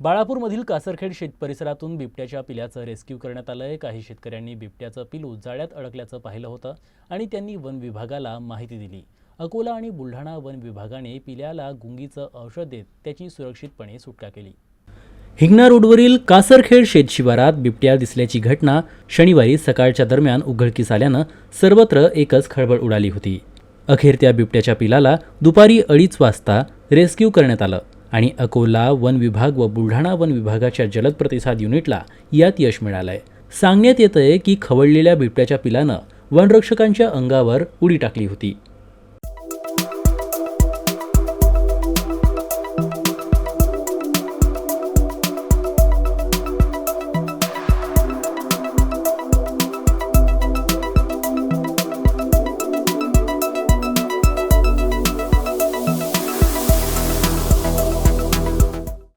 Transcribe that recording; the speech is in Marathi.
बाळापूरमधील कासरखेड शेत परिसरातून बिबट्याच्या पिल्याचं रेस्क्यू करण्यात आलंय. काही शेतकऱ्यांनी बिबट्याचं पिलू जाळ्यात अडकल्याचं पाहिलं होतं आणि त्यांनी वन विभागाला माहिती दिली. अकोला आणि बुलढाणा वन विभागाने पिल्याला गुंगीचं औषध देत त्याची सुरक्षितपणे सुटका केली. हिंगणा रोडवरील कासरखेड शेत शिवारात बिबट्या दिसल्याची घटना शनिवारी सकाळच्या दरम्यान उघडकीस आल्यानं सर्वत्र एकच खळबळ उडाली होती. अखेर त्या बिबट्याच्या पिलाला दुपारी अडीच वाजता रेस्क्यू करण्यात आलं. आणि अकोला वन विभाग व बुलढाणा वन विभागाच्या जलद प्रतिसाद युनिटला यात यश मिळालंय. सांगण्यात येतंय की खवळलेल्या बिबट्याच्या पिलानं वनरक्षकांच्या अंगावर उडी टाकली होती.